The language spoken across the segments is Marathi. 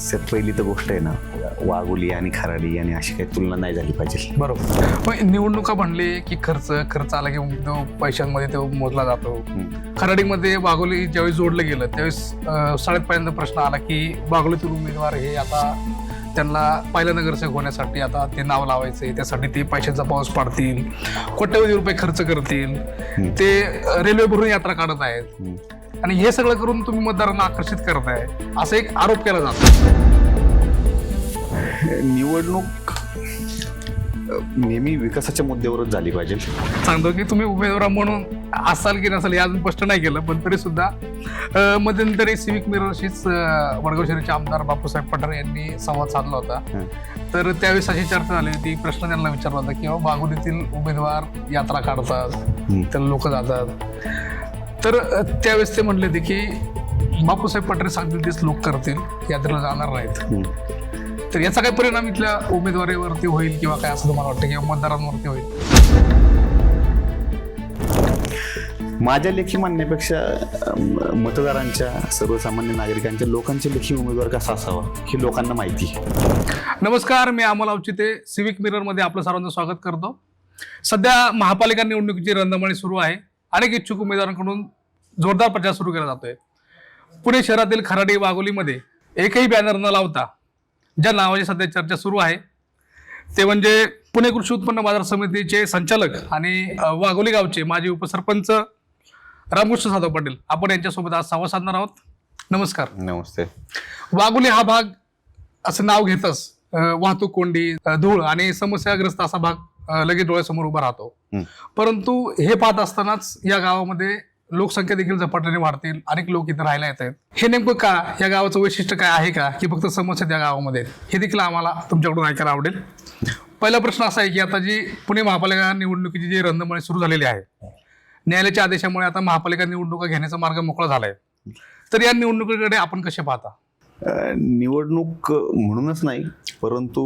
सर पहिली तर गोष्ट आहे ना वाघोली आणि खराडी आणि अशी काही तुलना नाही झाली पाहिजे. बरोबर. निवडणुका म्हणले की खर्च खर्च आला की तो पैशांमध्ये तो मोजला जातो. खराडीमध्ये बागोली ज्यावेळेस जोडलं गेलं त्यावेळेस सगळ्यात प्रश्न आला की बागोलीतील उमेदवार हे आता त्यांना पहिल्या नगरसेवक होण्यासाठी आता ते नाव लावायचे त्यासाठी ते पैशांचा पाऊस पाडतील कोट्यवधी रुपये खर्च करतील. ते अं, रेल्वे भरून यात्रा काढत आहेत. आणि हे सगळं करून तुम्ही मतदारांना आकर्षित करताय असा एक आरोप केला जातो निवडणूक नेहमी विकासाच्या मुद्द्यावरच झाली पाहिजे सांगतो की तुम्ही उमेदवार म्हणून असाल की नसाल हे अजून स्पष्ट नाही केलं पण तरी सुद्धा मध्यंतरी सिविक मिररशीच वडगाव शहराचे आमदार बापूसाहेब पठारे यांनी संवाद साधला होता. तर त्यावेळेस अशी चर्चा झाली होती प्रश्न त्यांना विचारला होता की बागुलीतील उमेदवार यात्रा काढतात. त्याला लोक जातात तर त्यावेळेस ते म्हणले होते की बापूसाहेब पठारे सांगतील तेच लोक करतील यात्रेला जाणार नाहीत. तर याचा काय परिणाम इथल्या उमेदवारीवरती होईल किंवा काय असं तुम्हाला वाटतं किंवा मतदारांवरती होईल? माझ्या लेखी म्हणण्यापेक्षा अ, म- मतदारांच्या सर्वसामान्य नागरिकांच्या लोकांच्या लेखी उमेदवार कसा असावा हे लोकांना माहिती आहे. नमस्कार मी अमोल अवचिते सिविक मिररमध्ये आपलं सर्वांचं स्वागत करतो. सध्या महापालिका निवडणुकीची रंधमाळी सुरू आहे. अनेक इच्छुक उमेदवारांकडून जोरदार प्रचार सुरू केला जातोय. पुणे शहरातील खराडी वाघोलीमध्ये एकही बॅनर न लावता ज्या नावाची सध्या चर्चा सुरू आहे ते म्हणजे पुणे कृषी उत्पन्न बाजार समितीचे संचालक आणि वाघोली गावचे माजी उपसरपंच रामकृष्ण साधव पाटील. आपण यांच्यासोबत आज संवाद साधणार आहोत. नमस्कार. नमस्ते. वाघोली हा भाग असं नाव घेतच वाहतूक कोंडी धूळ आणि समस्याग्रस्त असा भाग लगेच डोळ्यासमोर उभा राहतो. परंतु हे पाहत असतानाच या गावामध्ये लोकसंख्या देखील झपाट्याने वाढतील अनेक लोक इथे राहायला येत आहेत. हे नेमकं का या गावाचं वैशिष्ट्य काय आहे का की फक्त समस्या त्या गावामध्ये? हे देखील आम्हाला तुमच्याकडून ऐकायला आवडेल. पहिला प्रश्न असा आहे की आता जी पुणे महापालिका निवडणुकीची जी रंधमाळी सुरू झालेली आहे न्यायालयाच्या आदेशामुळे आता महापालिका निवडणुका घेण्याचा मार्ग मोकळा झालाय तर या निवडणुकीकडे आपण कसे पाहता? निवडणूक म्हणूनच नाही परंतु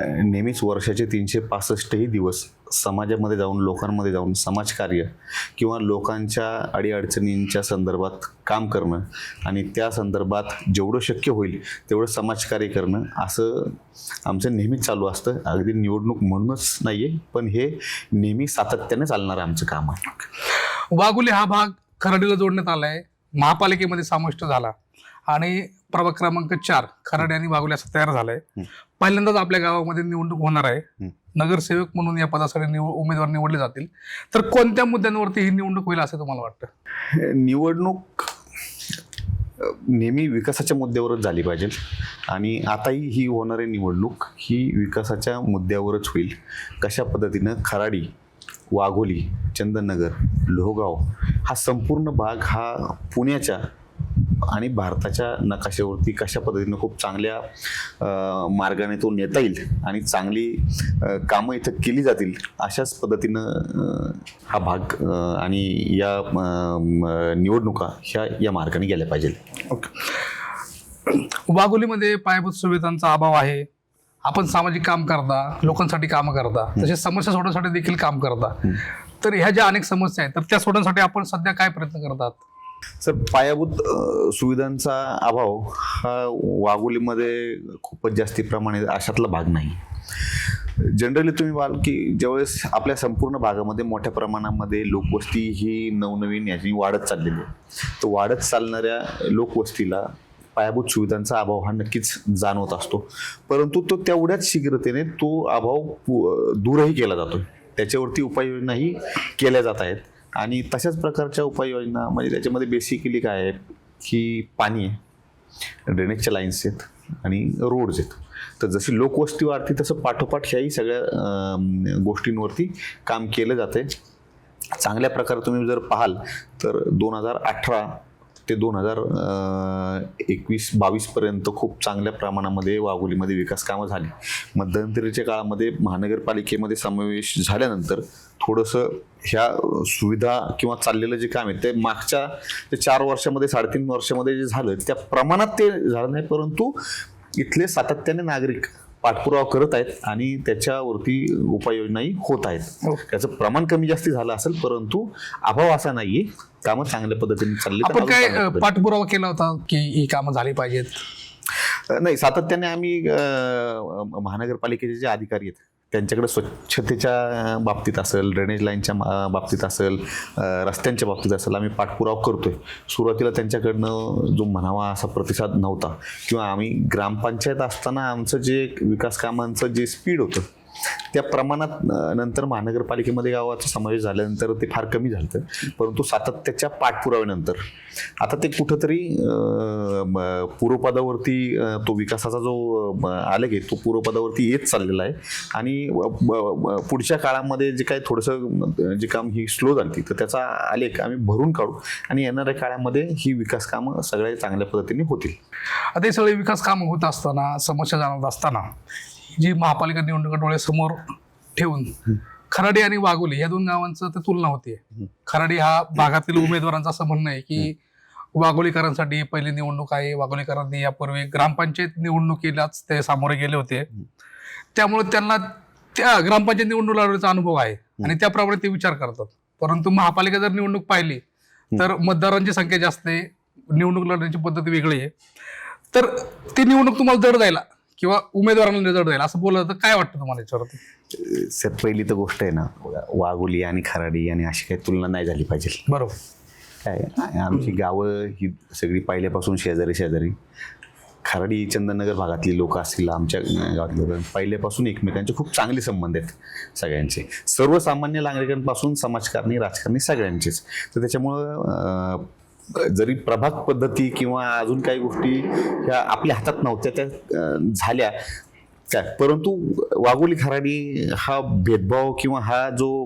नेहमीच वर्षाचे तीनशे पासष्टही दिवस समाजामध्ये जाऊन लोकांमध्ये जाऊन समाजकार्य किंवा लोकांच्या अडीअडचणींच्या संदर्भात काम करणं आणि त्या संदर्भात जेवढं शक्य होईल तेवढं समाजकार्य करणं असं आमचं नेहमीच चालू असतं. अगदी निवडणूक म्हणूनच नाही आहे पण हे नेहमी सातत्याने चालणारं आमचं काम आहे. वाघुली हा भाग खराडीला जोडण्यात आला आहे महापालिकेमध्ये समाविष्ट झाला. आणि प्रभाग क्रमांक चार खराडी आणि वाघुली असा तयार झालाय. पहिल्यांदाच आपल्या गावामध्ये निवडणूक होणार आहे. नगरसेवक म्हणून या पदासाठी निव उमेदवार निवडले जातील. तर कोणत्या मुद्द्यांवरती ही निवडणूक होईल असं तुम्हाला वाटतं? निवडणूक नेहमी विकासाच्या मुद्द्यावरच झाली पाहिजे. आणि आताही ही होणारी निवडणूक ही विकासाच्या मुद्द्यावरच होईल. कशा पद्धतीनं खराडी वाघोली चंदननगर लोहगाव हा संपूर्ण भाग हा पुण्याच्या आणि भारताच्या नकाशावरती कशा पद्धतीनं खूप चांगल्या मार्गाने तो नेता येईल आणि चांगली कामं इथं केली जातील अशाच पद्धतीनं हा भाग आणि या निवडणुका ह्या या मार्गाने गेल्या पाहिजे वाघोलीमध्ये पायाभूत सुविधांचा अभाव आहे. आपण सामाजिक काम करता लोकांसाठी काम करता तसेच समस्या सोडवण्यासाठी देखील काम करता. तर ह्या ज्या अनेक समस्या आहेत तर त्या सोडवण्यासाठी आपण सध्या काय प्रयत्न करतात? सर पायाभूत सुविधांचा अभाव हा वाघोलीमध्ये खूपच जास्ती प्रमाणे अशातला भाग नाही. जनरली तुम्ही पाहाल की ज्यावेळेस आपल्या संपूर्ण भागामध्ये मोठ्या प्रमाणामध्ये लोकवस्ती ही नवनवीन याची वाढत चाललेली आहे तर वाढत चालणाऱ्या लोकवस्तीला पायाभूत सुविधांचा अभाव हा नक्कीच जाणवत असतो. परंतु तो तेवढ्याच शीघ्रतेने तो अभाव पु- दूरही केला जातो त्याच्यावरती उपाययोजनाही केल्या जात आहेत. आणि तशाच प्रकारच्या उपाययोजना म्हणजे त्याच्यामध्ये बेसिकली काय आहे की पाणी आहे ड्रेनेजच्या लाईन्स आहेत आणि रोड्स आहेत. तर जशी लोकवस्ती वाढते तसं पाठोपाठ ह्याही सगळ्या गोष्टींवरती काम केलं जाते चांगल्या प्रकारे तुम्ही जर पाहाल तर दोन हजार अठरा ते दोन हजार एकवीस बावीसपर्यंत खूप चांगल्या प्रमाणामध्ये वाघोलीमध्ये विकास कामं झाली. मध्यंतरीच्या काळामध्ये महानगरपालिकेमध्ये समावेश झाल्यानंतर थोडंसं ह्या सुविधा किंवा चाललेलं जे काम आहे ते मागच्या ते चार वर्षामध्ये साडेतीन वर्षामध्ये जे झालं त्या प्रमाणात ते झालं नाही परंतु इथले सातत्याने नागरिक पाठपुरावा करत आहेत आणि त्याच्यावरती उपाययोजनाही होत आहेत. त्याचं प्रमाण कमी जास्ती झालं असेल परंतु अभाव असा नाहीये. कामं चांगल्या पद्धतीने चालली आपण काय पाठपुरावा केला होता की ही कामं झाली पाहिजेत? नाही सातत्याने आम्ही महानगरपालिकेचे जे अधिकारी आहेत त्यांच्याकडे स्वच्छतेच्या बाबतीत असेल ड्रेनेज लाईनच्या मा- बाबतीत असेल रस्त्यांच्या बाबतीत असेल आम्ही पाठपुरावा करतोय. सुरुवातीला त्यांच्याकडनं जो म्हणावा असा प्रतिसाद नव्हता. किंवा आम्ही ग्रामपंचायत असताना आमचं जे विकास कामांचं जे स्पीड होतं त्या प्रमाणात नंतर महानगरपालिकेमध्ये गावाचा समावेश झाल्यानंतर ते फार कमी झालं परंतु सातत्याच्या पाठपुराव्यानंतर. आता ते कुठंतरी म, पूर्वपदावरती तो विकासाचा जो आलेख आहे तो पूर्वपदावरती येत चाललेला आहे. आणि पुढच्या काळामध्ये जे काही थोडंसं जे काम ही स्लो झाली तर त्याचा आलेख आम्ही भरून काढू आणि येणाऱ्या काळामध्ये ही विकास कामं सगळ्या चांगल्या पद्धतीने होतील. आता हे सगळे विकास कामं होत असताना समस्या जाणवत असताना जी महापालिका निवडणुका डोळ्यासमोर ठेवून खराडी आणि वाघोली या दोन गावांचं ते तुलना होते खराडी हा भागातील उमेदवारांचं असं म्हणणं आहे की वाघोलीकरांसाठी पहिली निवडणूक आहे. वाघोलीकरांनी यापूर्वी ग्रामपंचायत निवडणुकीलाच ते सामोरे गेले होते. त्यामुळे त्यांना त्या ग्रामपंचायत निवडणूक लढवण्याचा अनुभव आहे आणि त्याप्रमाणे ते विचार करतात. परंतु महापालिका जर निवडणूक पाहिली तर मतदारांची संख्या जास्त आहे. निवडणूक लढण्याची पद्धत वेगळी आहे. तर ती निवडणूक तुम्हाला जड जायला किंवा उमेदवारांना जड जाईल असं बोललं तर काय वाटतं तुम्हाला याच्यावरती? सर पहिली तर गोष्ट आहे ना वाघोली आणि खराडी आणि अशी काही तुलना नाही झाली पाहिजे. बरोबर. काय आमची गावं ही सगळी पहिल्यापासून शेजारी शेजारी. खराडी चंदननगर भागातली लोक असतील आमच्या गावातली लोक पहिल्यापासून एकमेकांचे खूप चांगले संबंध आहेत सगळ्यांचे. सर्वसामान्य नागरिकांपासून समाजकारणी राजकारणी सगळ्यांचेच. तर त्याच्यामुळं अं, जरी प्रभाग पद्धती किंवा अजून काही गोष्टी ह्या आपल्या हातात नव्हत्या त्या झाल्या परंतु वाघोली खराडी हा भेदभाव किंवा हा जो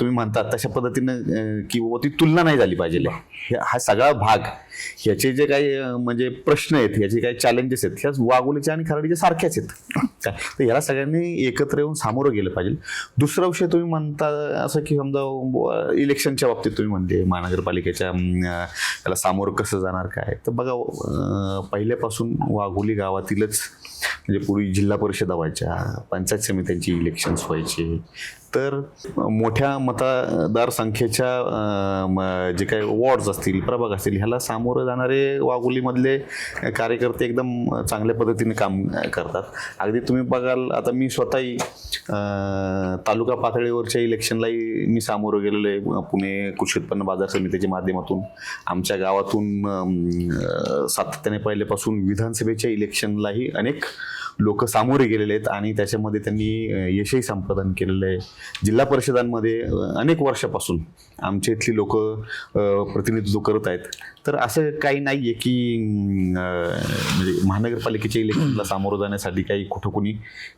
तुम्ही म्हणतात तशा पद्धतीनं किंवा ती तुलना नाही झाली पाहिजे. हे- हा सगळा भाग ह्याचे जे काही म्हणजे प्रश्न आहेत ह्याचे काही चॅलेंजेस आहेत ह्या वाघोलीच्या आणि खराडीच्या सारख्याच आहेत. काय? तर ह्याला सगळ्यांनी एकत्र येऊन सामोरं गेलं पाहिजे. दुसरा विषय तुम्ही म्हणता असं की समजा इलेक्शनच्या बाबतीत तुम्ही म्हणते महानगरपालिकेच्या त्याला सामोरं कसं जाणार काय? तर बघा पहिल्यापासून वाघोली गावातीलच म्हणजे पूर्वी जिल्हा परिषदा व्हायच्या पंचायत समित्यांची इलेक्शन्स व्हायचे तर मोठ्या मतदार संख्येच्या म- जे काही वॉर्ड्स असतील प्रभाग असतील ह्याला सामोरं जाणारे वाघोलीमधले कार्यकर्ते एकदम चांगल्या पद्धतीने काम करतात. अगदी तुम्ही बघाल आता मी स्वतःही तालुका पातळीवरच्या इलेक्शनलाही मी सामोरं गेलेलो आहे. पुणे कृषी उत्पन्न बाजार समितीच्या माध्यमातून आमच्या गावातून सातत्याने पहिल्यापासून विधानसभेच्या इलेक्शनलाही अनेक लोक सामोरे गेलेले आहेत आणि त्याच्यामध्ये त्यांनी यशही संपादन केलेलं आहे. जिल्हा परिषदांमध्ये अनेक वर्षापासून आमच्या इथली लोक प्रतिनिधित्व करत आहेत. तर असं काही नाही आहे की म्हणजे महानगरपालिकेच्या इलेक्शनला सामोरं जाण्यासाठी काही कुठं कोणी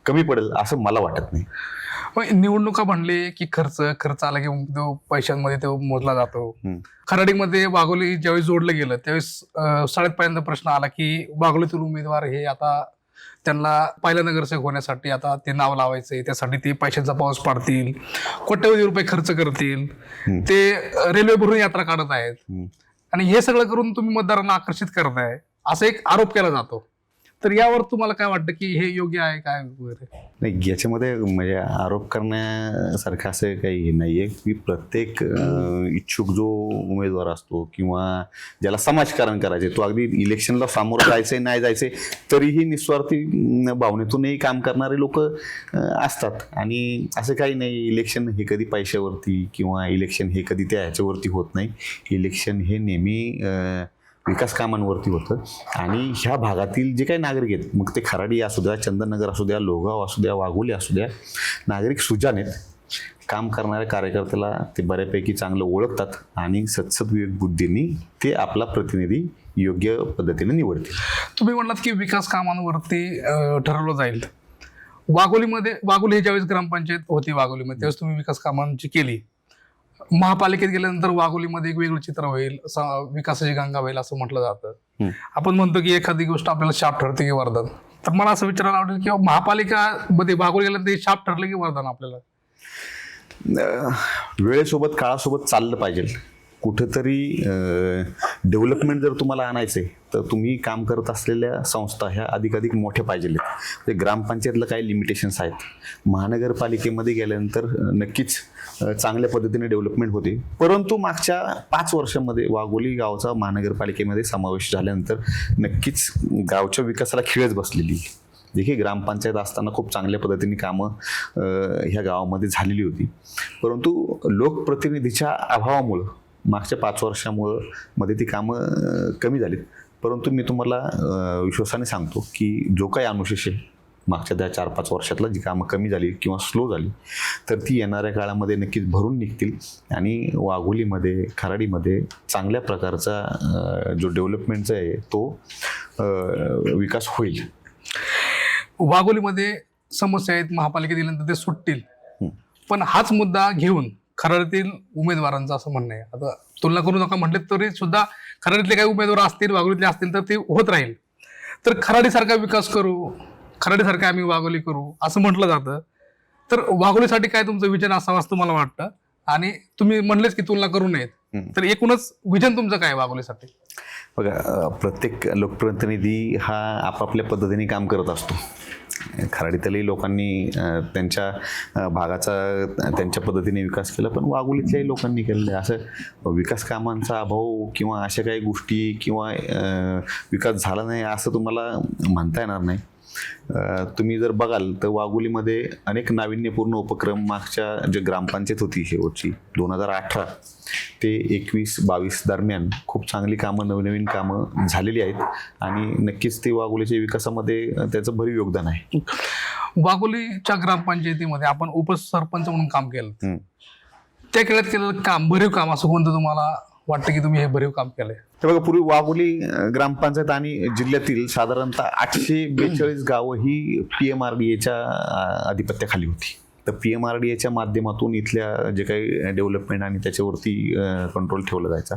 कमी पडेल असं मला वाटत नाही. निवडणुका म्हणले की खर्च खर्च आला की तो पैशांमध्ये तो मोजला जातो. खराडीमध्ये वाघोली ज्यावेळेस जोडलं गेलं त्यावेळेस पहिल्यांदा प्रश्न आला की वाघोलीतील उमेदवार हे आता त्यांना पहिला नगरसेवक होण्यासाठी आता ते नाव लावायचंय. त्यासाठी ते पैशांचा पाऊस पाडतील कोट्यवधी रुपये खर्च करतील. ते रेल्वे भरून यात्रा काढत आहेत. आणि हे सगळं करून तुम्ही मतदारांना आकर्षित करताय. असा एक आरोप केला जातो. तर यावर तुम्हाला काय वाटतं की हे योग्य आहे काय वगैरे? नाही याच्यामध्ये म्हणजे आरोप करण्यासारखं असं काही नाही आहे की प्रत्येक अं, इच्छुक जो उमेदवार असतो किंवा ज्याला समाजकारण करायचे तो अगदी इलेक्शनला सामोरं जायचंय नाही जायचंय तरीही निस्वार्थी अं, भावनेतूनही काम करणारे लोक असतात. आणि असं काही नाही इलेक्शन हे कधी पैशावरती किंवा इलेक्शन हे कधी त्या ह्याच्यावरती होत नाही. इलेक्शन हे नेहमी अं, विकास कामांवरती होतं. आणि ह्या भागातील जे काही नागरिक आहेत मग ते खराडी असू द्या चंदननगर असू द्या लोगाव असू द्या वाघोली असू द्या नागरिक सुजान आहेत. काम करणाऱ्या कार्यकर्त्याला ते बऱ्यापैकी चांगलं ओळखतात आणि सत्सद्विवेक बुद्धींनी ते आपला प्रतिनिधी योग्य पद्धतीने निवडतील. तुम्ही म्हणलात की विकास कामांवरती ठरवलं जाईल. वाघोलीमध्ये वाघोली हे ज्यावेळेस ग्रामपंचायत होती वाघोलीमध्ये त्यावेळेस तुम्ही विकास कामांची केली. महापालिकेत गेल्यानंतर वाघोलीमध्ये एक वेगळं चित्र होईल विकासाची गंगा होईल असं म्हटलं जातं. आपण म्हणतो की एखादी गोष्ट आपल्याला शाप ठरते की वरदान. तर मला असं विचारायला आवडेल की महापालिका मध्ये वाघोली गेल्यानंतर हे शाप ठरलं की वरदान आपल्याला? वेळेसोबत काळासोबत चाललं पाहिजे. कुठंतरी डेव्हलपमेंट जर तुम्हाला आणायचं आहे तर तुम्ही काम करत असलेल्या संस्था ह्या अधिकाधिक मोठ्या पाहिजे ते म्हणजे ग्रामपंचायतला काही लिमिटेशन्स आहेत. महानगरपालिकेमध्ये गेल्यानंतर नक्कीच चांगल्या पद्धतीने डेव्हलपमेंट होते. परंतु मागच्या पाच वर्षामध्ये वाघोली गावचा महानगरपालिकेमध्ये समावेश झाल्यानंतर नक्कीच गावच्या विकासाला खिळच बसलेली. आहे. ग्रामपंचायत असताना खूप चांगल्या पद्धतीने कामं ह्या गावामध्ये झालेली होती. परंतु लोकप्रतिनिधीच्या अभावामुळं मागच्या पाच वर्षामुळं मध्ये ती कामं कमी झालीत. परंतु मी तुम्हाला विश्वासाने सांगतो की जो काही अनुशेष आहे मागच्या त्या चार पाच वर्षातला जी कामं कमी झाली किंवा स्लो झाली तर ती येणाऱ्या काळामध्ये नक्कीच भरून निघतील. आणि वाघोलीमध्ये खराडीमध्ये चांगल्या प्रकारचा जो डेव्हलपमेंटचा आहे तो विकास होईल. वाघोलीमध्ये समस्या आहेत महापालिकेत दिल्यानंतर ते सुटतील. पण हाच मुद्दा घेऊन खराडीतील उमेदवारांचं असं म्हणणं आहे. आता तुलना करू नका म्हटले तरी सुद्धा खराडीतले काही उमेदवार असतील वाघोलीतले असतील तर ते होत राहील. तर खराडीसारखा विकास करू खराडीसारखा आम्ही वाघोली करू असं म्हटलं जातं. तर वाघोलीसाठी काय तुमचं विजन असावं असं तुम्हाला वाटतं? आणि तुम्ही म्हणलेच की तुलना करू नयेत. तर एकूणच विजन तुमचं काय वाघोलीसाठी बघा प्रत्येक लोकप्रतिनिधी हा आपापल्या पद्धतीने काम करत असतो. खराडीतल्याही लोकांनी त्यांच्या भागाचा त्यांच्या पद्धतीने विकास केला पण वाघोलीतल्याही लोकांनी केलेलं आहे. असं विकास कामांचा अभाव किंवा अशा काही गोष्टी किंवा विकास झाला नाही असं तुम्हाला म्हणता येणार नाही? तुम्ही जर बघाल तर वाघोलीमध्ये अनेक नाविन्यपूर्ण उपक्रम मागच्या जे ग्रामपंचायत होती शेवटची दोन हजार अठरा ते एकवीस बावीस दरम्यान खूप चांगली कामं नवनवीन कामं झालेली आहेत आणि नक्कीच ते वाघोलीच्या विकासामध्ये त्याचं भरीव योगदान आहे वाघोलीच्या ग्रामपंचायतीमध्ये आपण उपसरपंच म्हणून काम केलं. त्या केल्यात केलेलं काम भरीव काम असं कोणतं तुम्हाला वाटतं की तुम्ही हे भरीव काम केलंय. तर बघा पूर्वी वाघोली ग्रामपंचायत आणि जिल्ह्यातील साधारणतः आठशे बेचाळीस गावं ही पी एम आर डी एच्या आधिपत्याखाली होती. तर पी एम आर डी एच्या माध्यमातून इथल्या जे काही डेव्हलपमेंट आणि त्याच्यावरती कंट्रोल ठेवला जायचा.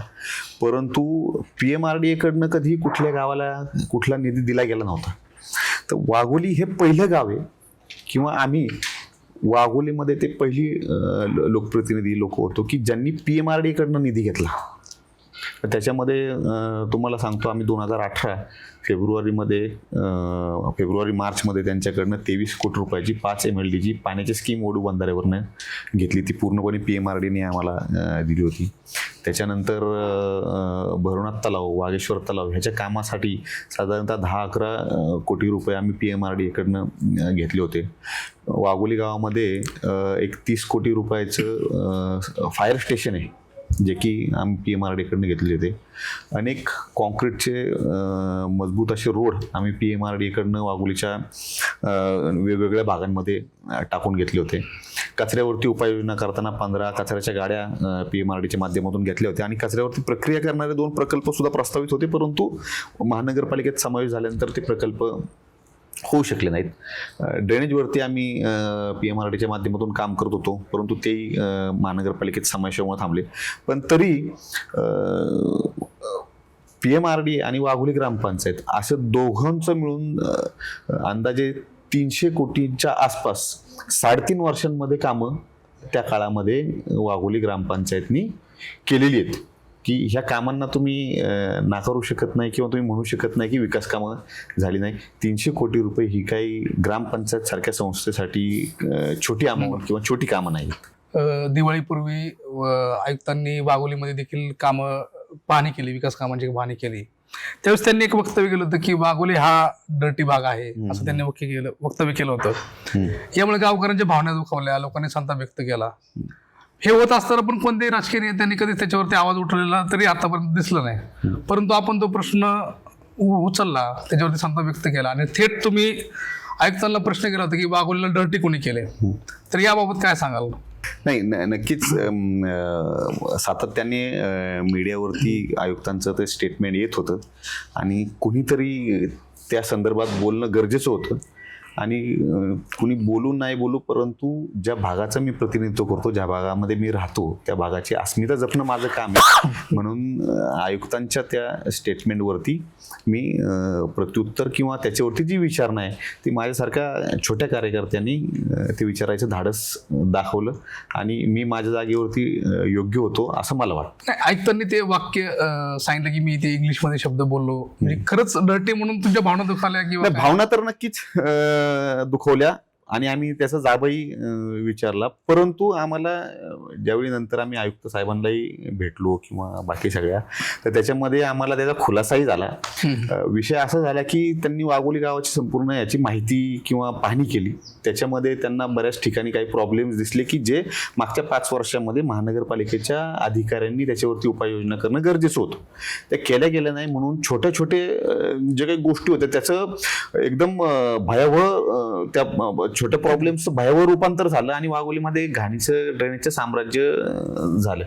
परंतु पी एम आर डी एकडनं कधी कुठल्या गावाला कुठला निधी दिला गेला नव्हता. तर वाघोली हे पहिलं गाव आहे किंवा आम्ही वाघोलीमध्ये ते पहिली लोकप्रतिनिधी लोक होतो की ज्यांनी पी एम आर डीकडनं निधी घेतला. तर त्याच्यामध्ये तुम्हाला सांगतो आम्ही दोन हजार अठरा फेब्रुवारीमध्ये फेब्रुवारी मार्चमध्ये त्यांच्याकडनं तेवीस कोटी रुपयाची पाच एम एल डीची पाण्याची स्कीम ओढू बंधाऱ्यावरनं घेतली. ती पूर्णपणे पी एम आर डीने आम्हाला दिली होती. त्याच्यानंतर अं, तलाव वागेश्वर तलाव ह्याच्या कामासाठी साधारणतः दहा अकरा कोटी रुपये आम्ही पी एम आर डीकडनं अं, घेतले होते. वाघोली गावामध्ये एक तीस कोटी रुपयाचं फायर स्टेशन आहे. जे की आम्ही पी एम आर डीकडनं घेतले होते. अनेक कॉन्क्रीटचे मजबूत असे रोड आम्ही पी एम आर डीकडनं वाघोलीच्या वेगवेगळ्या भागांमध्ये टाकून घेतले होते. कचऱ्यावरती उपाययोजना करताना पंधरा कचऱ्याच्या गाड्या पी एम आर डीच्या माध्यमातून घेतल्या होत्या. आणि कचऱ्यावरती प्रक्रिया करणारे दोन प्रकल्प सुद्धा प्रस्तावित होते परंतु महानगरपालिकेत समावेश झाल्यानंतर ते प्रकल्प होऊ शकले नाहीत. ड्रेनेजवरती आम्ही पी एम आर डीच्या माध्यमातून काम करत होतो. परंतु तेही महानगरपालिकेत समावेशामुळे थांबले. पण तरी पी एम आर डी आणि वाघोली ग्रामपंचायत असं दोघांचं मिळून अंदाजे तीनशे कोटींच्या आसपास साडेतीन वर्षांमध्ये कामं त्या काळामध्ये वाघोली ग्रामपंचायतनी केलेली आहेत. की ह्या कामांना तुम्ही नाकारू शकत नाही किंवा तुम्ही म्हणू शकत नाही की विकास कामं झाली नाही. तीनशे कोटी रुपये ही काही ग्रामपंचायत सारख्या संस्थेसाठी छोटी अमाऊंट किंवा छोटी कामं नाही अं, दिवाळीपूर्वी आयुक्तांनी वाघोलीमध्ये देखील कामं पाहणी केली विकास कामांची पाहणी केली. त्यावेळेस त्यांनी एक वक्तव्य केलं होतं की वाघोली हा डर्टी भाग आहे असं त्यांनी वक्य केलं वक्तव्य केलं होतं. यामुळे गावकऱ्यांच्या भावना दुखावल्या लोकांनी संताप व्यक्त केला. हे होत असताना पण कोणत्याही राजकीय नेत्यांनी कधी त्याच्यावरती आवाज उठवलेला तरी आतापर्यंत दिसलं नाही. परंतु आपण तो प्रश्न उ- उचलला त्याच्यावरती संताप व्यक्त केला. आणि थेट तुम्ही आयुक्तांना प्रश्न केला होता की वाघोलीला डर्टी कोणी केले तर याबाबत काय सांगाल? नाही न- नक्कीच सातत्याने मीडियावरती आयुक्तांचं ते स्टेटमेंट येत होतं. आणि कुणीतरी त्या संदर्भात बोलणं गरजेचं होतं. आणि कुणी बोलू नाही बोलू परंतु ज्या भागाचं मी प्रतिनिधित्व करतो ज्या भागामध्ये मी राहतो त्या भागाची अस्मिता जपणं माझं काम आहे. म्हणून आयुक्तांच्या त्या स्टेटमेंटवरती मी प्रत्युत्तर किंवा त्याच्यावरती जी विचारणा आहे ती माझ्यासारख्या छोट्या कार्यकर्त्यांनी ते विचारायचं धाडस दाखवलं आणि मी माझ्या जागेवरती योग्य होतो असं मला वाटतं. आयुक्तांनी ते वाक्य सांगितलं की मी ते इंग्लिशमध्ये शब्द बोललो. म्हणजे खरंच डर्टी म्हणून तुमच्या भावना दुखावल्या किंवा? भावना तर नक्कीच अं, दुखवल्या आणि आम्ही त्याचा जाबही विचारला. परंतु आम्हाला ज्यावेळी नंतर आम्ही आयुक्त साहेबांनाही भेटलो किंवा बाकी सगळ्या तर त्याच्यामध्ये आम्हाला त्याचा खुलासाही झाला. विषय असा झाला की त्यांनी वाघोली गावाची संपूर्ण याची माहिती किंवा पाहणी केली. त्याच्यामध्ये त्यांना बऱ्याच ठिकाणी काही प्रॉब्लेम्स दिसले की जे मागच्या पाच वर्षामध्ये महानगरपालिकेच्या अधिकाऱ्यांनी त्याच्यावरती उपाययोजना करणं गरजेचं होतं. त्या केल्या गेल्या नाही म्हणून छोटे छोटे जे काही गोष्टी होत्या त्याचं एकदम भयावह त्या छोट्या प्रॉब्लेम्सचं भयावह रूपांतर झालं आणि वाघोलीमध्ये घाणीचं ड्रेनेजचं साम्राज्य झालं.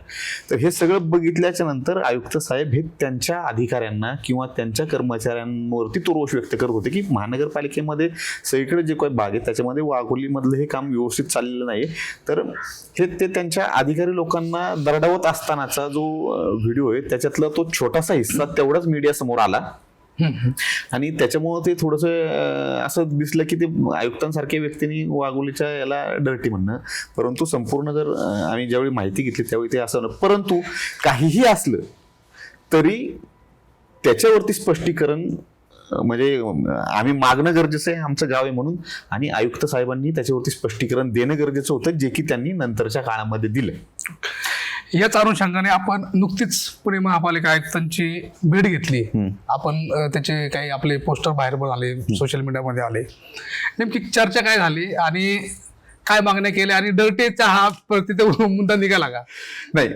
तर हे सगळं बघितल्याच्या नंतर आयुक्त साहेब हे त्यांच्या अधिकाऱ्यांना किंवा त्यांच्या कर्मचाऱ्यांवरती तो रोष व्यक्त करत होते की महानगरपालिकेमध्ये सगळीकडे जे काही बाग आहे त्याच्यामध्ये वाघोलीमधलं हे काम व्यवस्थित चाललेलं नाही तर हे ते त्यांच्या अधिकारी लोकांना दरडावत असतानाचा जो व्हिडिओ आहे त्याच्यातला तो छोटासा हिस्सा तेवढाच मीडियासमोर आला. आणि त्याच्यामुळं ते थोडंसं असं दिसलं की ते आयुक्तांसारख्या व्यक्तींनी वाघोलीच्या याला डर्टी म्हणणं. परंतु संपूर्ण जर आम्ही ज्यावेळी माहिती घेतली त्यावेळी ते असं परंतु काहीही असलं तरी त्याच्यावरती स्पष्टीकरण म्हणजे आम्ही मागणं गरजेचं आहे आमचं गाव आहे म्हणून. आणि आयुक्त साहेबांनी त्याच्यावरती स्पष्टीकरण देणं गरजेचं होतं जे की त्यांनी नंतरच्या काळामध्ये दिलं याच अनुषंगाने आपण नुकतीच पुणे महापालिका आयुक्तांची भेट घेतली. आपण त्याचे काही आपले पोस्टर बाहेर पण आले सोशल मीडियामध्ये आले. नेमकी चर्चा काय झाली आणि काय मागण्या केल्या आणि डर्टेचा हा तिथे मुद्दा निघाला का? नाही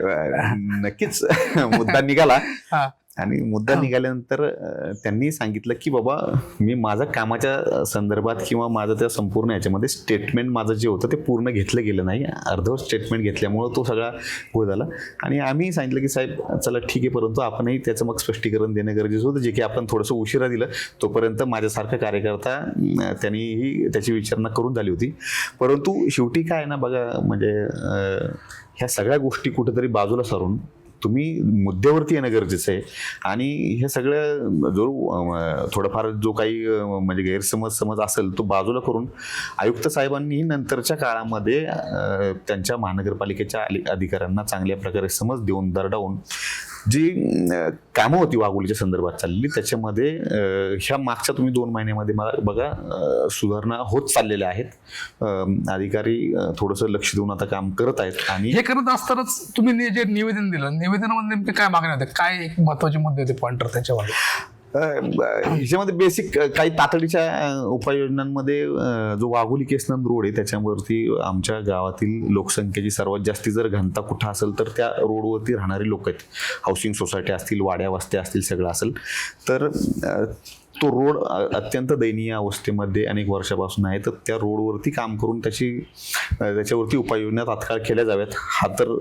नक्कीच मुद्दा निघाला. हा. आणि मुद्दा निघाल्यानंतर अं, त्यांनी सांगितलं की बाबा मी माझं कामाच्या संदर्भात किंवा माझं त्या संपूर्ण याच्यामध्ये स्टेटमेंट माझं जे होतं ते पूर्ण घेतलं गेलं नाही. अर्धवट स्टेटमेंट घेतल्यामुळं तो सगळा गोळ झाला. आणि आम्ही सांगितलं की साहेब चला ठीक आहे परंतु आपणही त्याचं मग स्पष्टीकरण देणं गरजेचं होतं. जे की आपण थोडंसं उशिरा दिलं तोपर्यंत माझ्यासारखा कार्यकर्ता त्यांनीही त्याची विचारणा करून झाली होती. परंतु शेवटी काय ना बघा म्हणजे ह्या सगळ्या गोष्टी कुठेतरी बाजूला सारून तुम्ही मुद्द्यावरती येणं गरजेचं आहे. आणि हे सगळं जो थोडंफार जो काही म्हणजे गैरसमज समज असेल तो बाजूला करून आयुक्त साहेबांनी नंतरच्या काळामध्ये त्यांच्या महानगरपालिकेच्या अधिकाऱ्यांना चांगल्या प्रकारे समज देऊन दरडावून जी कामं होती वाघोलीच्या संदर्भात चाललेली त्याच्यामध्ये ह्या मागच्या तुम्ही दोन महिन्यामध्ये मला बघा सुधारणा होत चाललेल्या आहेत. अधिकारी थोडंसं लक्ष देऊन आता काम करत आहेत आणि हे करत असतानाच तुम्ही जे निवेदन दिलं निवेदनामध्ये नेमके काय मागण्या होत्या? काय एक महत्त्वाचे मुद्दे होते पॉइंटर त्याच्यामध्ये? ह्याच्यामध्ये बेसिक काही तातडीच्या उपाययोजनांमध्ये जो वाघोली केसनंद रोड आहे त्याच्यावरती आमच्या गावातील लोकसंख्येची सर्वात जास्ती जर घनता कुठं असेल तर त्या रोडवरती राहणारी लोक आहेत. हाऊसिंग सोसायटी असतील वाड्या वस्त्या असतील सगळं असेल. तर तो रोड अत्यंत दयनीय अवस्थेमध्ये अनेक वर्षापासून आहे तर त्या रोडवरती काम करून त्याची त्याच्यावरती उपाययोजना तात्काळ केल्या जाव्यात हा तर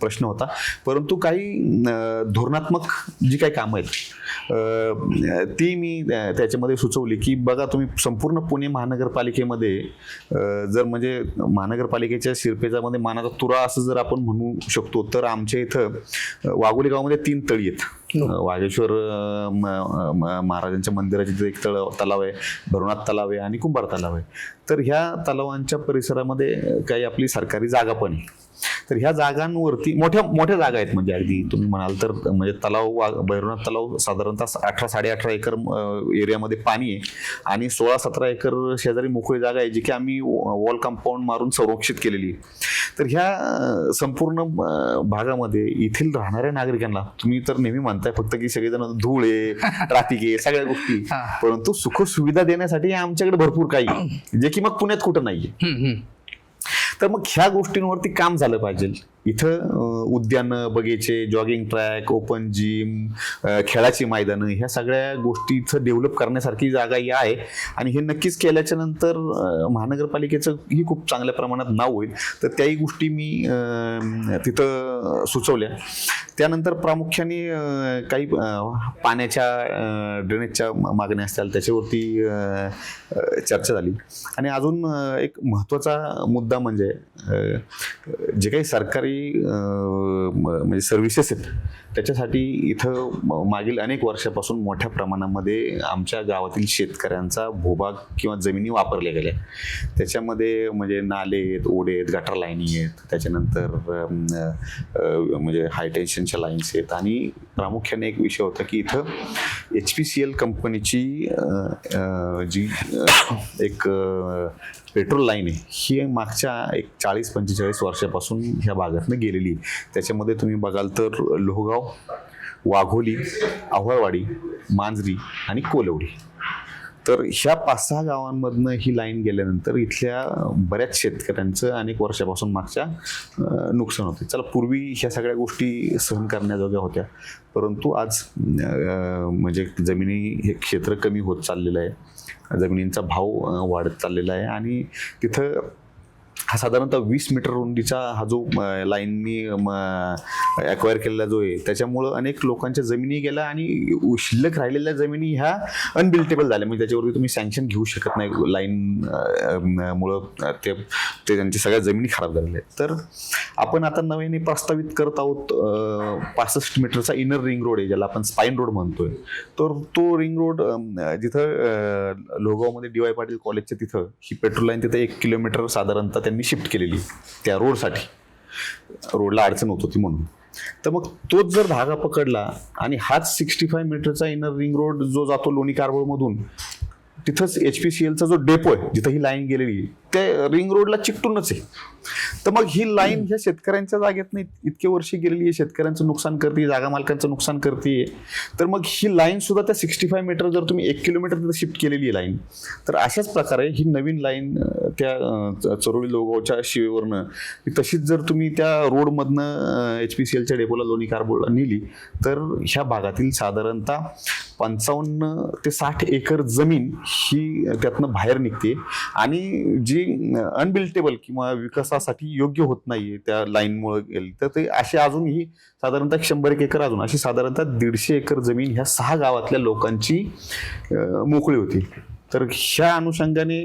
प्रश्न होता. परंतु काही धोरणात्मक जी काही कामं आहेत ती मी त्याच्यामध्ये सुचवली की बघा तुम्ही संपूर्ण पुणे महानगरपालिकेमध्ये जर म्हणजे महानगरपालिकेच्या शिरपेजामध्ये मानाचा तुरा असं जर आपण म्हणू शकतो तर आमच्या इथं वाघोली गावामध्ये तीन तळी आहेत. वाजेश्वर म- म- महाराजांच्या मंदिराचे तिथे एक तळ तलाव आहे भरुणात तलाव आहे आणि कुंभार तलाव आहे. तर ह्या तलावांच्या परिसरामध्ये काही आपली सरकारी जागा पण आहे. तर ह्या जागांवरती मोठ्या मोठ्या जागा आहेत म्हणजे अगदी तुम्ही म्हणाल तर म्हणजे तलाव वा- भैरवनाथ तलाव साधारणतः अठरा साडे अठरा एकर एरियामध्ये पाणी आहे आणि सोळा सतरा एकर शेजारी मोकळी जागा आहे जी की आम्ही वॉल कंपाऊंड मारून संरक्षित केलेली आहे. तर ह्या संपूर्ण भागामध्ये येथील राहणाऱ्या नागरिकांना तुम्ही तर नेहमी म्हणताय फक्त की सगळेजण धूळ आहे ट्रॅफिक आहे सगळ्या गोष्टी. परंतु सुख सुविधा देण्यासाठी आमच्याकडे भरपूर काही. जे की मग पुण्यात कुठं नाहीये. तर मग ह्या गोष्टींवरती काम झालं पाहिजे इथं उद्यानं बगीचे जॉगिंग ट्रॅक ओपन जिम खेळाची मैदानं ह्या सगळ्या गोष्टी इथं डेव्हलप करण्यासारखी जागा ही आहे. आणि हे नक्कीच केल्याच्यानंतर महानगरपालिकेचं ही खूप चांगल्या प्रमाणात नाव होईल. तर त्याही गोष्टी मी तिथं सुचवल्या. त्यानंतर प्रामुख्याने काही पाण्याच्या ड्रेनेजच्या मागण्या असतील त्याच्यावरती चर्चा झाली. आणि अजून एक महत्त्वाचा मुद्दा म्हणजे जे काही सरकारी काही म्हणजे सर्व्हिसेस आहेत. त्याच्यासाठी इथं मागील अनेक वर्षापासून मोठ्या प्रमाणामध्ये आमच्या गावातील शेतकऱ्यांचा भूभाग किंवा जमिनी वापरल्या गेल्या. त्याच्यामध्ये म्हणजे नाले आहेत ओढे आहेत गटर लाईनी आहेत. त्याच्यानंतर म्हणजे हाय टेन्शनच्या लाईन्स आहेत. आणि प्रामुख्याने एक विषय होता की इथं एच पी सी एल कंपनीची जी एक पेट्रोल लाईन आहे. ही मागच्या एक चाळीस पंचेचाळीस वर्षापासून ह्या भागातनं गेलेली आहे. त्याच्यामध्ये तुम्ही बघाल तर लोहगाव वाघोली आव्हाळवाडी मांजरी आणि कोलवडी. तर ह्या पाच सहा गावांमधनं ही लाईन गेल्यानंतर इथल्या बऱ्याच शेतकऱ्यांचं अनेक वर्षापासून मागच्या नुकसान होते चला पूर्वी ह्या सगळ्या गोष्टी सहन करण्याजोग्या होत्या. परंतु आज म्हणजे जमिनी हे क्षेत्र कमी होत चाललेलं आहे. जमिनींचा भाव वाढत चाललेला आहे आणि तिथं हा साधारणतः वीस मीटर रुंदीचा हा जो लाईननी अक्वायर केलेला जो आहे त्याच्यामुळं अनेक लोकांच्या जमिनी गेल्या आणि शिल्लक राहिलेल्या जमिनी ह्या अनबिल्टेबल झाल्या. म्हणजे त्याच्यावरती तुम्ही सँक्शन घेऊ शकत नाही लाईन मुळं ते ते त्यांची सगळ्या जमिनी खराब झालेल्या आहेत. तर आपण आता नव्याने प्रस्तावित करत आहोत पासष्ट मीटरचा इनर रिंग रोड आहे ज्याला आपण स्पाईन रोड म्हणतोय. तर तो रिंग रोड जिथं अं, लोगावमध्ये डी वाय पाटील कॉलेजच्या तिथं ही पेट्रोल लाईन तिथं एक किलोमीटर साधारणतः त्यांनी शिफ्ट केलेली त्या रोडसाठी रोडला अडचण होत होती म्हणून. तर मग तोच जर धागा पकडला आणि हाच सिक्स्टी फाय मीटरचा इनर रिंग रोड जो जातो लोणी कारवळमधून तिथंच एच पी सी एलचा जो डेपो आहे जिथं ही लाईन गेलेली आहे त्या रिंग रोडला चिकटूनच आहे. तर मग ही लाईन ह्या शेतकऱ्यांच्या जागेत नाही इतके वर्षी गेलेली आहे शेतकऱ्यांचं नुकसान करते जागा मालकांचं नुकसान करते. तर मग ही लाईन सुद्धा त्या सिक्स्टी फाय मीटर जर तुम्ही एक किलोमीटर शिफ्ट केलेली आहे लाईन तर अशाच प्रकारे ही नवीन लाईन त्या चरोळी लोगावच्या शिवेवरनं तशीच जर तुम्ही त्या रोडमधनं एच पी सी एलच्या डेपोला लोणी कारबोला नेली तर ह्या भागातील साधारणतः पंचावन्न ते साठ एकर जमीन ही त्यातनं बाहेर निघते. आणि जी अनबिल्टेबल किंवा विकासासाठी योग्य होत नाहीये त्या लाईनमुळे गेली तर ते अशी अजूनही साधारणतः शंभर एक एकर अजून अशी साधारणतः दीडशे एकर जमीन ह्या सहा गावातल्या लोकांची मोकळी होती. तर ह्या अनुषंगाने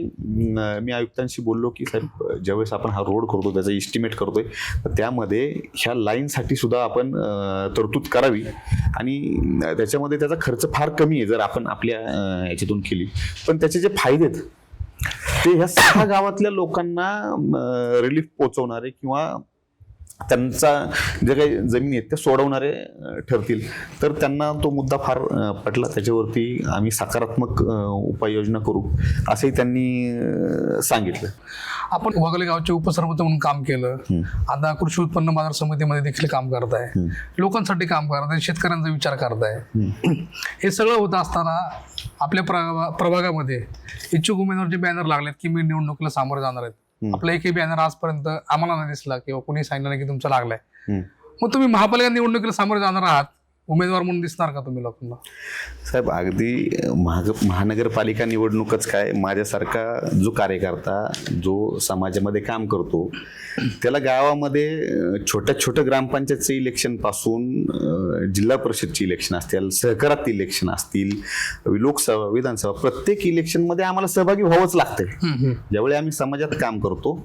मी आयुक्तांशी बोललो की साहेब ज्यावेळेस आपण हा रोड करतो त्याचा इस्टिमेट करतोय तर त्यामध्ये ह्या लाईनसाठी सुद्धा आपण तरतूद करावी. आणि त्याच्यामध्ये त्याचा खर्च फार कमी आहे जर आपण आपल्या याच्यातून केली. पण त्याचे जे फायदे आहेत ते ह्या सहा गावातल्या लोकांना रिलीफ पोचवणारे किंवा त्यांचा जे काही जमिनी आहेत त्या सोडवणारे ठरतील. तर त्यांना तो मुद्दा फार पटला. त्याच्यावरती आम्ही सकारात्मक उपाययोजना करू असंही त्यांनी सांगितलं. आपण वगले गावचे उपसरपंच म्हणून काम केलं. आता कृषी उत्पन्न बाजार समितीमध्ये देखील काम करताय. हम्म. लोकांसाठी काम करताय शेतकऱ्यांचा विचार करताय. हे सगळं होत असताना आपल्या प्रभा- प्रभागामध्ये इच्छुक उमेदवारचे बॅनर लागलेत की मी निवडणुकीला सामोरे जाणार आहेत. आपला एकही बॅनर आजपर्यंत आम्हाला नाही दिसला किंवा कोणी सांगितलं नाही की तुमचा लागलाय. मग तुम्ही महापालिका निवडणुकीला सामोरे जाणार आहात. उमेदवार म्हणून दिसणार का तुम्ही लोकांना? साहेब अगदी महाग महानगरपालिका निवडणूकच काय माझ्यासारखा जो कार्यकर्ता जो समाजामध्ये काम करतो त्याला गावामध्ये छोट्या छोट्या ग्रामपंचायतचं इलेक्शनपासून जिल्हा परिषदची इलेक्शन असतील सहकारात इलेक्शन असतील लोकसभा विधानसभा प्रत्येक इलेक्शनमध्ये आम्हाला सहभागी व्हावंच लागतंय. ज्यावेळी आम्ही समाजात काम करतो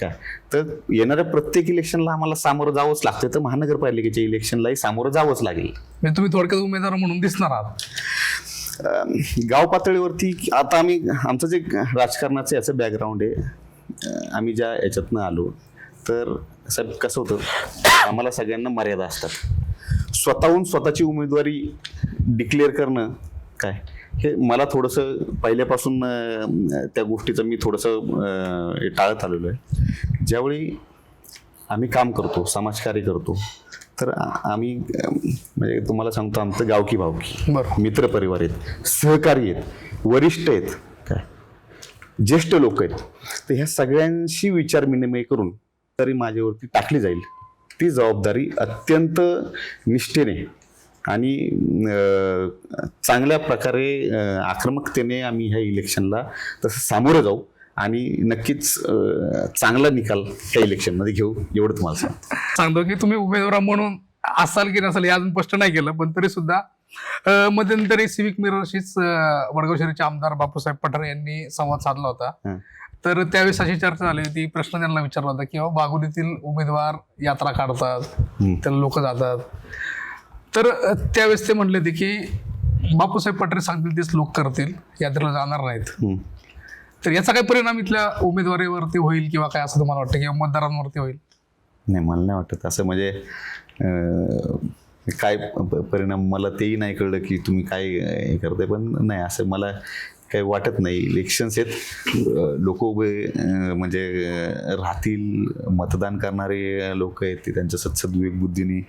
काय तर येणाऱ्या प्रत्येक इलेक्शनला आम्हाला सामोरं जावंच लागतं. तर महानगरपालिकेच्या इलेक्शनलाही सामोरं जावंच लागेल. म्हणजे तुम्ही थोडक्यात उमेदवार म्हणून दिसणार आहात. गाव पातळीवरती आता आम्ही आमचं जे राजकारणाचं याचं बॅकग्राऊंड आहे आम्ही ज्या याच्यातनं आलो तर साहेब कसं होतं आम्हाला सगळ्यांना मर्यादा असतात. स्वतःहून स्वतःची उमेदवारी डिक्लेअर करणं काय? हे मला थोडंसं पहिल्यापासून त्या गोष्टीचं मी थोडंसं टाळत आलेलो आहे. ज्यावेळी आम्ही काम करतो समाजकार्य करतो तर आम्ही म्हणजे तुम्हाला सांगतो आमचं गावकी भावकी बरं मित्रपरिवार आहेत सहकारी आहेत वरिष्ठ आहेत काय? ज्येष्ठ लोक आहेत. तर ह्या सगळ्यांशी विचार विनिमय करून तरी माझ्यावरती टाकली जाईल. ती जबाबदारी अत्यंत निष्ठेने आणि चांगल्या प्रकारे आक्रमकतेने आम्ही ह्या इलेक्शनला तसं सामोरं जाऊ आणि नक्कीच चांगला निकाल ह्या इलेक्शनमध्ये घेऊ एवढं तुम्हाला सांगतो सांगतो की तुम्ही उमेदवार म्हणून असाल की नसाल हे अजून स्पष्ट नाही केलं पण तरी सुद्धा मध्यंतरी सिविक मिररशीच वडगाव शहराचे आमदार बापूसाहेब पठारे यांनी संवाद साधला होता. तर त्यावेळेस अशी चर्चा झाली होती प्रश्न त्यांना विचारला होता की बाबा बागुलीतील उमेदवार यात्रा काढतात. त्याला लोक जातात तर त्यावेळेस ते म्हणले होते की बापूसाहेब पठारे सांगतील तेच लोक करतील यात्रेला जाणार नाहीत. तर याचा काय परिणाम इथल्या उमेदवारीवरती होईल किंवा काय असं तुम्हाला वाटतं किंवा मतदारांवरती होईल? नाही मला नाही वाटत असं. म्हणजे काय परिणाम मला तेही नाही कळलं की तुम्ही काय हे करताय पण नाही असं मला काही वाटत नाही. इलेक्शन्स आहेत. लोक उभे म्हणजे राहतील. मतदान करणारे लोक आहेत ते त्यांच्या सत्सद्विवेक बुद्धीने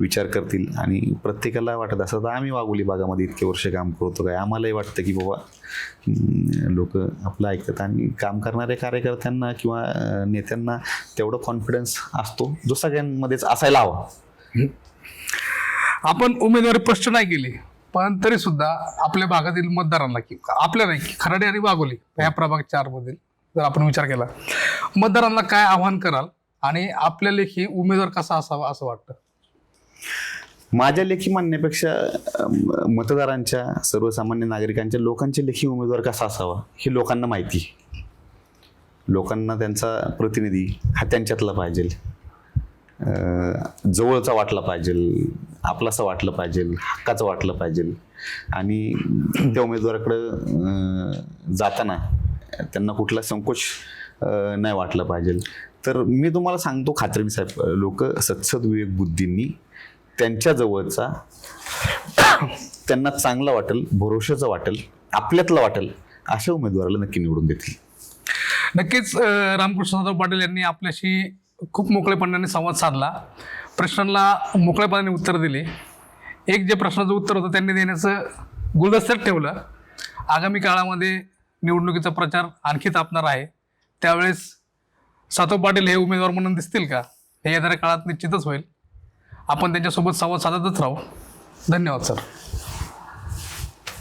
विचार करतील. आणि प्रत्येकाला वाटत असं तर आम्ही वागोली भागामध्ये इतके वर्ष काम करतो काय? आम्हालाही वाटतं की बाबा लोक आपलं ऐकतात. आणि काम करणाऱ्या कार्यकर्त्यांना किंवा नेत्यांना तेवढं कॉन्फिडन्स असतो जो सगळ्यांमध्येच असायला हवा. आपण उमेदवारी स्पष्ट नाही केली. पण तरी सुद्धा आपल्या भागातील मतदारांना की आपल्या नाही खराडे आणि बागोली या प्रभाग चार मधील जर आपण विचार केला मतदारांना काय आव्हान कराल आणि आपल्या लेखी उमेदवार कसा असावा असं वाटतं? माझ्या लेखी मानण्यापेक्षा मतदारांच्या सर्वसामान्य नागरिकांच्या लोकांचे लेखी उमेदवार कसा असावा हे लोकांना माहिती. आहे. लोकांना त्यांचा प्रतिनिधी हा त्यांच्यातला पाहिजे. जवळचा वाटला पाहिजे. आपलासा वाटलं पाहिजे हक्काचं वाटलं पाहिजे. आणि त्या उमेदवाराकडं जाताना त्यांना कुठला संकोच नाही वाटलं पाहिजे. तर मी तुम्हाला सांगतो खात्रीने साहेब लोक सत्सद विवेक बुद्धींनी त्यांच्या जवळचा त्यांना चांगला वाटेल भरोशाचं वाटेल आपल्यातलं वाटेल अशा उमेदवाराला नक्की निवडून देतील. नक्कीच रामकृष्णराव रामकृष्ण पाटील यांनी आपल्याशी खूप मोकळेपणाने संवाद साधला. प्रश्नांना मोकळेपणाने उत्तर दिले. एक जे प्रश्नाचं उत्तर होतं त्यांनी देण्याचं गुलदस्त्यात ठेवलं. आगामी काळामध्ये निवडणुकीचा प्रचार आणखी तापणार आहे. त्यावेळेस सातव पाटील हे उमेदवार म्हणून दिसतील का? हे येणाऱ्या काळात निश्चितच होईल. आपण त्यांच्यासोबत संवाद साधतच राहू. धन्यवाद सर.